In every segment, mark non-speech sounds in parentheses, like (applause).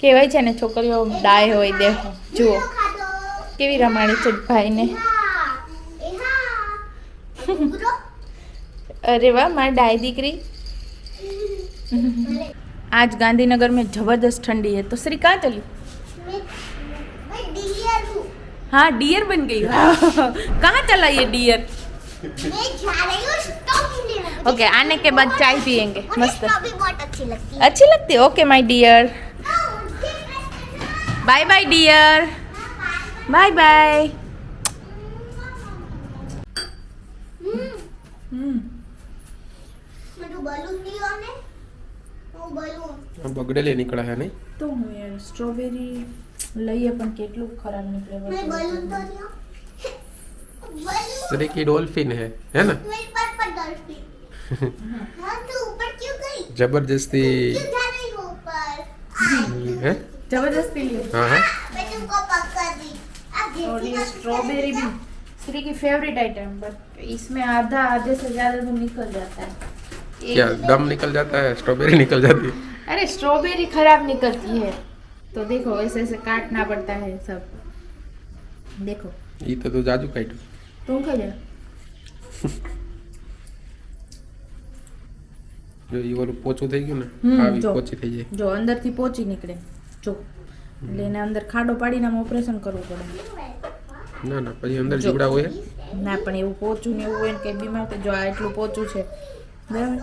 કહેવાય છે ને છોકરીઓ ડાય હોય દેખો જુઓ કેવી રમાડી છે ભાઈને અરે વાહ મારી ડાય દીકરી आज गांधीनगर में जबरदस्त ठंडी है तो श्री कहाँ चली हाँ डियर बन गई कहाँ चला ये डियर ओके आने के बाद चाय पियेंगे मस्त बहुत अच्छी लगती है अच्छी लगती है okay my dear bye bye dear bye bye मैं तो बलून दियो ने वो बलून બગડેલી નીકળે છે નહીં તો હું યાર સ્ટ્રોબેરી લઈએ પણ કેટલું ખરાબ નીકળે मैं बलून तो दियो बलून શ્રી की डॉल्फिन है है ना मेरे पास पर डॉल्फिन (laughs) हाँ तो ऊपर क्यों गई जबरदस्ती है जबरदस्ती लिए हाँ हाँ मैं तुमको पक्का दी अब और देखी ये ना स्ट्रॉबेरी भी श्री की फेवरेट आइटम बट इसमें आधा आधे से ज्यादा तो निकल जाता है एक- क्या दम निकल जाता है स्ट्रॉबेरी निकल जाती है अरे स्ट्रॉबेरी खराब निकलती है तो देखो ऐसे ऐसे काटना पड़ता है सब देखो ये तो तू जाजू काट तुम खा जा જો એ ઓલું પોચું થઈ ગયું હમ, ને આવી જો. પોચી થઈ જાય જો અંદરથી પોચી નીકળે જો એટલે એને અંદર ખાડો પાડીને આમ ઓપરેશન કરવું પડે ના ના પછી અંદર જો. જીવડા હોય ના પણ એવું પોચું ને એવું હોય ને કંઈ બીમાર તો જો આ એટલું પોચું છે બરાબર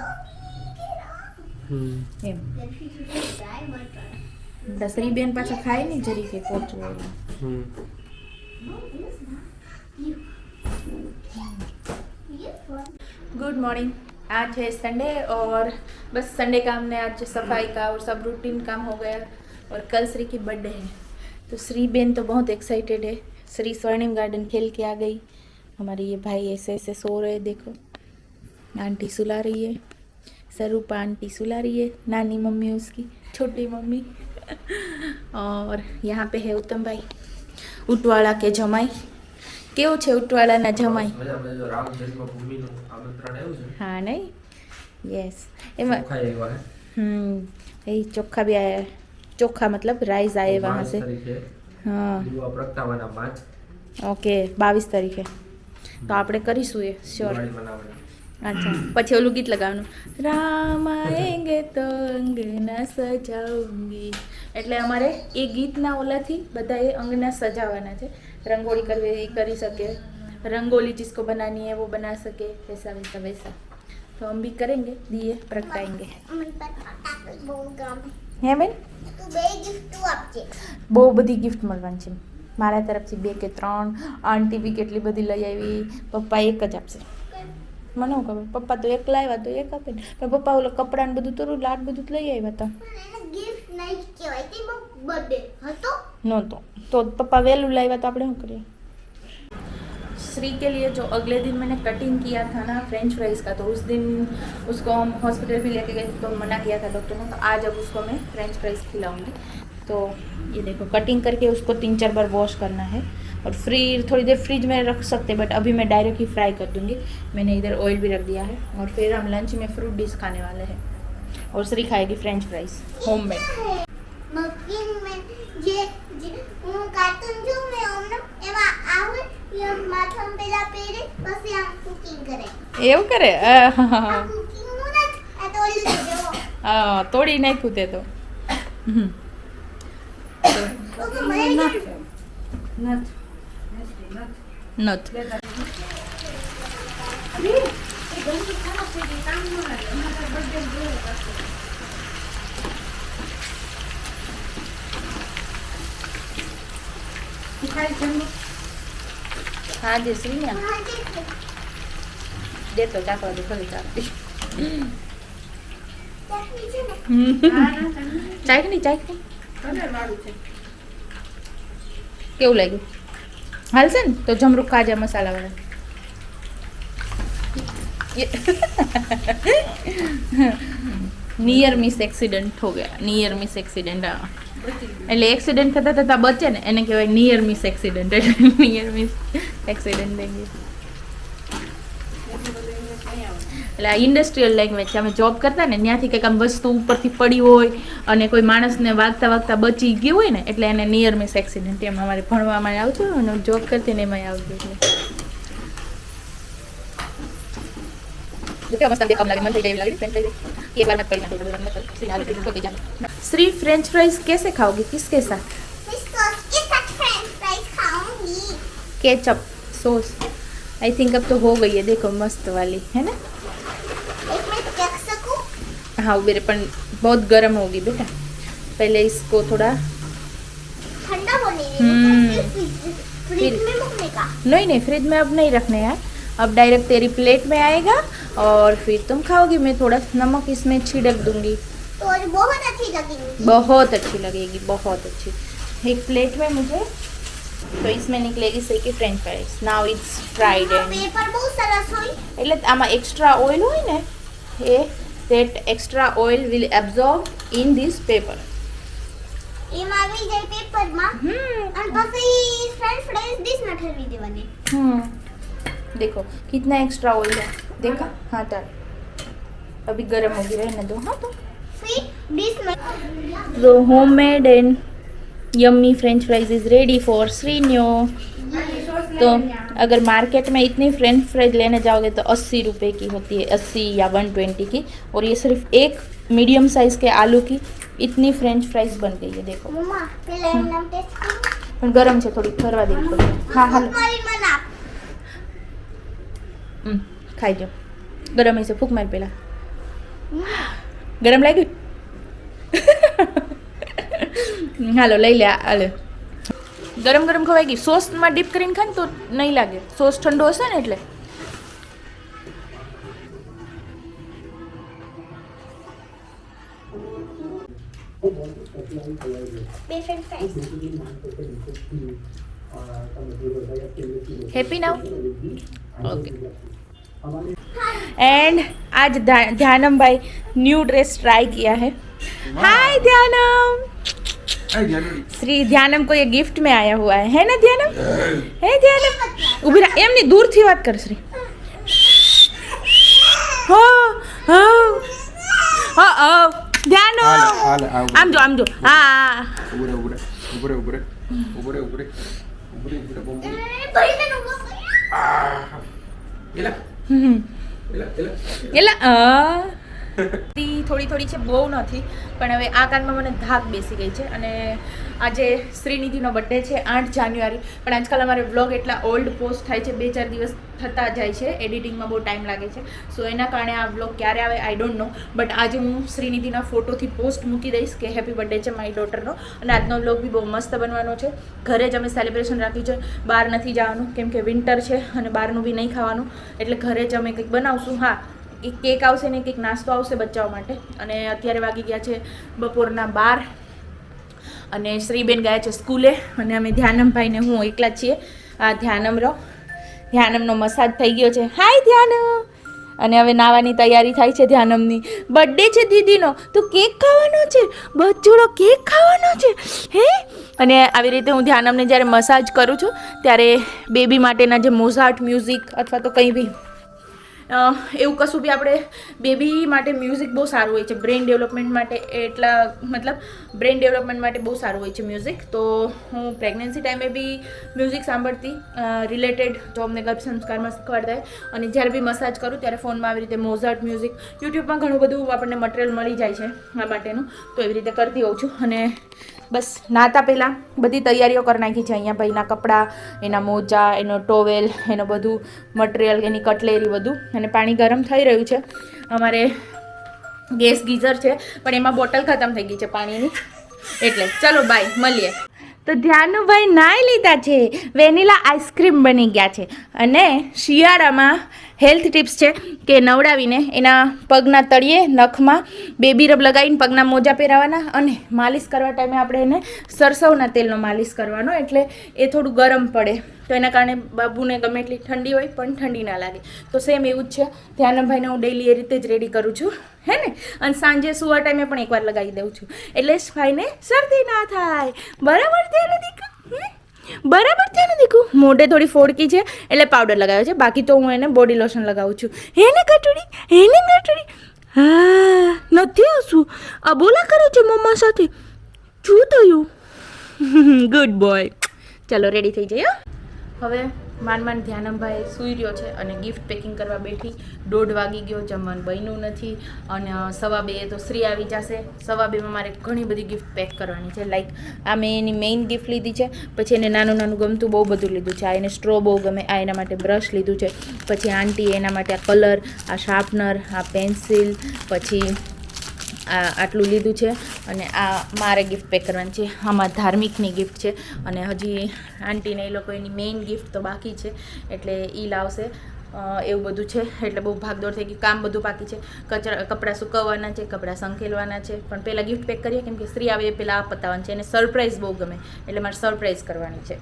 હમ. એમ દસરી બેન પાછા ખાય નહીં જરી કે પોચું હોય હમ. गुड मॉर्निंग आज है संडे और बस संडे का हमने आज सफाई का और सब रूटीन काम हो गया और कल श्री की बर्थडे है तो श्री बेन तो बहुत एक्साइटेड है श्री स्वर्णिम गार्डन खेल के आ गई हमारे ये भाई ऐसे ऐसे सो रहे हैं देखो आंटी सुला रही है स्वरूपा आंटी सुला रही है नानी मम्मी उसकी छोटी मम्मी और यहाँ पे है उत्तम भाई उटवाड़ा के जमाई કેવું છે ઉટવાળાના જમાઈ મજામાં જો રામચંદ્ર ભૂમિનું આમંત્રણ આવ્યું છે હા નહીં યસ એમાં ચોખાઈ આવ્યા હે. हम्म यही चोखा भी आया है चोखा मतलब राइस आए वहाँ બાવીસ से તારીખે હા દીવા પ્રગટાવવાના પાંચ ઓકે બાવીસ તારીખે તો આપણે કરીશું એ શ્યોર દિવાળી મનાવવાની અચ્છા પછી ઓલું ગીત લગાવવાનું રામ આએંગે તો અંગના સજાઉંગી એટલે અમારે એ ગીતના ઓલાથી બધા એ અંગના સજાવવાના છે રંગોળી કરવી એ કરી શકે रंगोली जिसको बनानी है वो बना सके वैसा वैसा वैसा तो हम भी करेंगे दिए प्रगटाएंगे મને પર ફટાકડ બહુ બધી ગિફ્ટ મળવાની છે. મારા તરફથી બે કે ત્રણ આંટી બી કેટલી બધી લઈ આવી પપ્પા એક જ આપશે. મને શું ખબર? પપ્પા તો એક લાવ્યા તો એક આપે ને. પણ પપ્પા ઓલા કપડાં બધું તરું લાટ બધું લઈ આવ્યા હતા. નહોતો. તો પપ્પા વહેલું લાવ્યા તો આપણે શું કરીએ? श्री के लिए जो अगले दिन मैंने कटिंग किया था ना फ्रेंच फ्राइज का तो उस दिन उसको हम हॉस्पिटल भी लेके गए तो मना किया था डॉक्टर ने तो आज अब उसको मैं फ्रेंच फ्राइज खिलाऊँगी। तो ये देखो कटिंग करके उसको तीन चार बार वॉश करना है। और फ्री थोड़ी देर फ्रिज में रख सकते बट अभी मैं डायरेक्ट ही फ्राई कर दूँगी। मैंने इधर ऑयल भी रख दिया है, और फिर हम लंच में फ्रूट डिश खाने वाले हैं। और श्री खाएगी फ्रेंच फ्राइज होम मेड એવું કરે? આ કુકિંગ (laughs) નું ને આ તો ઓલું છે જો હા તોડી નાખ્યું તે તો. નથ. હા જે શ્રી ને. દે તો ચાકવા દે ખરી ચાકતી ચાઈક નહીં ચાક કેવું લાગ્યું? હાલશે ને? તો જમરૂખ ખાજા મસાલા વાળા. નિયર મિસ એક્સિડન્ટ હો ગયા. નિયર મિસ એક્સિડન્ટ હા. એટલે એક્સિડન્ટ થતા થતા બચે ને, એને કહેવાય નિયર મિસ એક્સિડન્ટ એટલે નિયર મિસ એક્સિડન્ટ એટલે આ ઇન્ડસ્ટ્રીયલ લેંગ્વેજ અમે જોબ કરતા ને, ત્યાંથી કંઈક આમ વસ્તુ ઉપરથી પડી હોય અને કોઈ માણસને વાગતા વાગતા બચી ગયું હોય ને, એટલે એને નિયર મિસ એક્સિડન્ટ એમ અમારે ભણવામાં આવતું અને જોબ કરતી ને એમાં આવતું श्री फ्रेंच फ्राइज कैसे खाओगी किसके साथ फ़िश सॉस के साथ फ्रेंच फ्राइज खाऊँगी केचप सॉस आई थिंक अब तो हो गई है देखो मस्त वाली है ना हाँ मेरे पण बहुत गर्म होगी बेटा पहले इसको थोड़ा ठंडा होने। फ्रिज फ्रिज फिर- में रखने का नहीं नहीं फ्रिज में अब नहीं रखने यार अब डायरेक्ट तेरी प्लेट में आएगा और फिर तुम खाओगी मैं थोड़ा नमक इसमें छिड़क दूंगी तो और बहुत अच्छी लगेंगी बहुत अच्छी लगेगी बहुत अच्छी एक प्लेट में मुझे तो इसमें निकलेगी सेकी French fries now it's fried and pepper બહુ સરસ હોય એટલે આમાં એક્સ્ટ્રા ઓઇલ હોય ને એ that extra oil will absorb in this paper એમાં આવી જાય પેપરમાં हम्म અને પછી ફ્રેન્ચ ફ્રાઈઝ ડીશમાં ઠરવી દેવાની हम्म देखो कितना एक्स्ट्रा ऑयल है देखा हाँ तर अभी गर्म होगी रहने दो हाँ तो फिर डिश में तो home made and yummy French fries is ready for श्रीन्यो तो अगर मार्केट में इतनी फ्रेंच फ्राइज लेने जाओगे तो अस्सी रुपए की होती है अस्सी या वन ट्वेंटी की और ये सिर्फ एक मीडियम साइज़ के आलू की इतनी फ्रेंच फ्राइज बन गई है देखो મમ્મા પેલા એનું નામ ટેસ્ટ કરું પણ ગરમ છે થોડી ઠરવા દેવી પડશે હા હાલો મારી મને આપ હમ ખાઈ જાઓ ગરમ હશે ફૂક માર પેલા ગરમ લાગ્યું હાલો લઈ લે હાલે ગરમ ગરમ ખવાઈ ગઈ સોસમાં ડીપ કરીને ખાય ને તો નહીં લાગે સોસ ઠંડો હશે ને એટલે હેપી નાવ ओके एंड आज ध्या- ध्यानम भाई न्यू ड्रेस ट्राई किया है हाय ध्यानम श्री ध्यानम को ये गिफ्ट में आया हुआ है है ना ध्यानम है ध्यानम ઉભી રહા એમની દૂરથી વાત કર શ્રી હા હા હા હા ધ્યાન હાલે, હાલે, આવ. આમ જો આમ જો હા હા ઉભરે ઉભરે ઉભરે ઉભરે ઉભરે ઉભરે ઉભરે ઉભરે Bombay Yelah. Yelah, yelah. Yelah. Yelah. Uh. તી (laughs) થોડી થોડી છે, બહુ નથી, પણ હવે આ કારમાં મને ધાક બેસી ગઈ છે. અને આજે શ્રીનિધિનો બર્થડે છે, આઠ જાન્યુઆરી. પણ આજકાલ અમારે વ્લોગ એટલા ઓલ્ડ પોસ્ટ થાય છે, બે ચાર દિવસ થતા જાય છે એડિટિંગમાં બહુ ટાઈમ લાગે છે. સો એના કારણે આ વ્લોગ ક્યારે આવે આઈ ડોન્ટ નો બટ આજે હું શ્રીનિધિના ફોટોથી પોસ્ટ મૂકી દઈશ કે હેપી બર્થડે છે મારી ડોટરનો અને આજનો વ્લોગ બી બહુ મસ્ત બનવાનો છે. ઘરે જ અમે સેલિબ્રેશન રાખ્યું છે. બહાર નથી જવાનું, કેમ કે વિન્ટર છે અને બહારનું બી નહીં ખાવાનું. એટલે ઘરે જ અમે કંઈક બનાવશું. હા એક કેક આવશે ને કંઈક નાસ્તો આવશે બચ્ચાઓ માટે. અને અત્યારે વાગી ગયા છે બપોરના બાર. અને શ્રીબેન ગયા છે સ્કૂલે. અને અમે ધ્યાનમભાઈને, હું એકલા છીએ. આ ધ્યાનમ રહો. ધ્યાનમનો મસાજ થઈ ગયો છે. હાય ધ્યાનમ! અને હવે નાવાની તૈયારી થાય છે ધ્યાનમની. બર્થડે છે દીદીનો. તો કેક ખાવાનો છે? બચ્ચુડો કેક ખાવાનો છે? હે? અને આવી રીતે હું ધ્યાનમને જ્યારે મસાજ કરું છું, ત્યારે બેબી માટેના જે મોઝાર્ટ મ્યુઝિક અથવા તો કંઈ બી એવું કશું બી આપણે બેબી માટે મ્યુઝિક બહુ સારું હોય છે. બ્રેન ડેવલપમેન્ટ માટે એટલા, મતલબ બ્રેન ડેવલપમેન્ટ માટે બહુ સારું હોય છે મ્યુઝિક તો હું પ્રેગ્નન્સી ટાઈમે બી મ્યુઝિક સાંભળતી રિલેટેડ જો અમને ગર્ભ સંસ્કારમાં શીખવાડતા અને જ્યારે બી મસાજ કરું ત્યારે ફોનમાં આવી રીતે મોઝાર્ટ મ્યુઝિક યુટ્યુબમાં ઘણું બધું આપણને મટીરિયલ મળી જાય છે આ માટેનું. તો એવી રીતે કરતી હોઉં છું અને બસ, નાતા પહેલાં બધી તૈયારીઓ કરી નાખી છે. અહીંયા ભાઈના કપડાં, એના મોજા, એનો ટોવેલ, એનો બધું મટીરિયલ, એની કટલેરી બધું. અને પાણી ગરમ થઈ રહ્યું છે. અમારે ગેસ ગીઝર છે, પણ એમાં બોટલ ખતમ થઈ ગઈ છે પાણીની. એટલે, ચલો, બાય, મળીએ. તો ધ્યાનુભાઈ નાઈ લીધા છે. વેનીલા આઈસ્ક્રીમ બની ગયા છે. અને શિયાળામાં હેલ્થ ટિપ્સ છે કે નવડાવીને એના પગના તળિયે, નખમાં બેબી રબ લગાવીને પગના મોજા પહેરાવાના અને માલિશ કરવા ટાઈમે આપણે એને સરસવના તેલનો માલિશ કરવાનો, એટલે એ થોડું ગરમ પડે. તો એના કારણે બાબુને ગમે એટલી ઠંડી હોય, પણ ઠંડી ના લાગે. તો સેમ એવું જ છે. ધ્યાનભાઈને હું ડેલી એ રીતે જ રેડી કરું છું, હે ને? અને સાંજે સુવા ટાઈમે પણ એકવાર લગાવી દઉં છું. એટલે ભાઈને શરદી ના થાય. બરાબર છે દીકરા? બરાબર છે ને દીકુ? મોઢે થોડી ફોડકી છે, એટલે પાવડર લગાવ્યો છે. બાકી તો હું એને બોડી લોશન લગાવું છું. હેને હે ને કટોડી? હા, નથી હસવું આ બોલા કરે છે મમ્મા સાથે. શું થયું? ગુડ બોય ચાલો રેડી થઈ જઈએ, હો? હવે માંડ ધ્યાનમભાઈ સૂઈ રહ્યો છે અને ગિફ્ટ પેકિંગ કરવા બેઠી. દોઢ વાગી ગયો, જમવાનું બન્યું નથી. અને સવા બે તો શ્રી આવી જશે. સવા બેમાં મારે ઘણી બધી ગિફ્ટ પેક કરવાની છે. લાઈક આ મેં એની મેઇન ગિફ્ટ લીધી છે. પછી એને નાનું નાનું ગમતું બહુ બધું લીધું છે. આ એને સ્ટ્રો બહુ ગમે. આ એના માટે બ્રશ લીધું છે. પછી આંટી એના માટે આ કલર આ શાર્પનર આ પેન્સિલ પછી આ આટલું લીધું છે અને આ મારે ગિફ્ટ પેક કરવાની છે. આમાં ધાર્મિકની ગિફ્ટ છે અને હજી આંટીને એ લોકો એની મેઇન ગિફ્ટ તો બાકી છે, એટલે એ લાવશે. એવું બધું છે, એટલે બહુ ભાગદોડ થઈ ગઈ કામ બધું બાકી છે. કચરા, કપડાં સુકવવાના છે, કપડાં સંકેલવાના છે. પણ પહેલાં ગિફ્ટ પેક કરીએ કેમ કે સ્ત્રી આવે એ પહેલાં આ પતાવવાનું છે. એને સરપ્રાઈઝ બહુ ગમે, એટલે મારે સરપ્રાઈઝ કરવાની છે.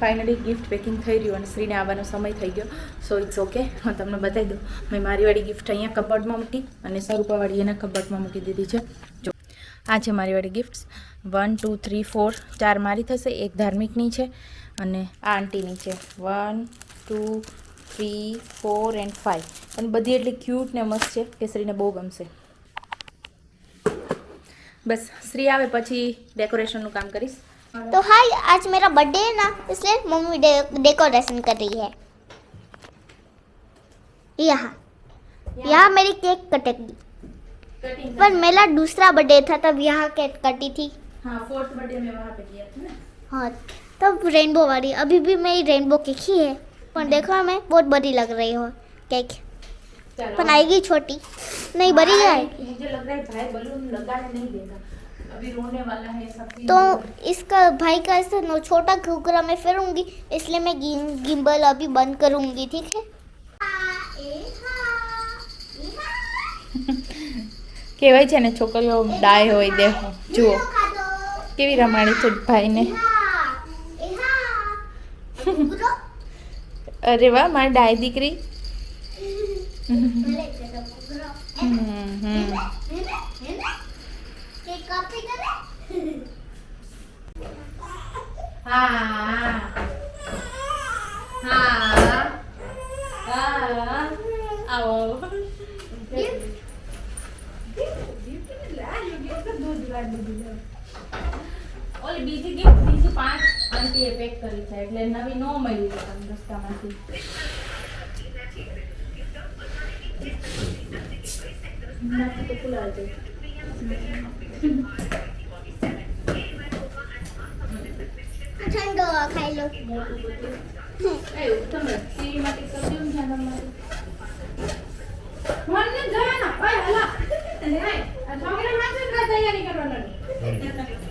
ફાઇનલી ગિફ્ટ પેકિંગ થઈ રહ્યું અને શ્રીને આવવાનો સમય થઈ ગયો. સો ઇટ્સ ઓકે હું તમને બતાવી દઉં. મેં મારી વાળી ગિફ્ટ અહીંયા કબર્ડમાં મૂકી અને સ્વરૂપાવાળી એના કબર્ડમાં મૂકી દીધી છે. જો, આ છે મારી વાળી gifts one two three four ચાર મારી થશે. એક ધાર્મિકની છે અને આ આંટીની છે. One two three four and five અને બધી એટલી ક્યુટ ને મસ્ત છે કે શ્રીને બહુ ગમશે. બસ, શ્રી આવે પછી ડેકોરેશનનું કામ કરીશ. तो हाय आज मेरा बर्थडे है ना इसलिए मम्मी डे, डेकोरेशन कर रही है। यहाँ। यहाँ। मेरी केक कटेगी। पर मेरा दूसरा बर्थडे था तब यहाँ केक कटी थी। हाँ फोर्थ बर्थडे में वहाँ पे किया था ना। हाँ तब रेनबो वाली अभी भी मेरी रेनबो केक ही है। पर देखो हमें बहुत बड़ी लग रही हो केक पर आएगी छोटी। नहीं बड़ी भाई, आएगी। मुझे लग रहा है भाई बलून लगाने नहीं देगा। अभी रोने वाला है सब चीज़ तो इसका भाई का ऐसा नो छोटा घुघरा मैं फिरूंगी इसलिए मैं गिम, गिम्बल अभी बंद करूंगी ठीक है કહેવાય છે ને છોકરીઓ ડાય હોય દેખો જુઓ કેવી રમાડી છે ભાઈને અરે વાહ મારી ડાય દીકરી આવો ઓલી બીજી ગિફ્ટ બીજી પાંચ આંટીએ પેક કરી છે એટલે નવી નો મળી છે તમને રસ્તામાંથી નાખી તો ફુલાવી દે. ठंडो खाई लो એ તમે સીવી માટે કરજો ને ધ્યાન અમારું. મને જવાના ઓય હલા લે આ છોકરા માટે જ આ તૈયારી કરવાની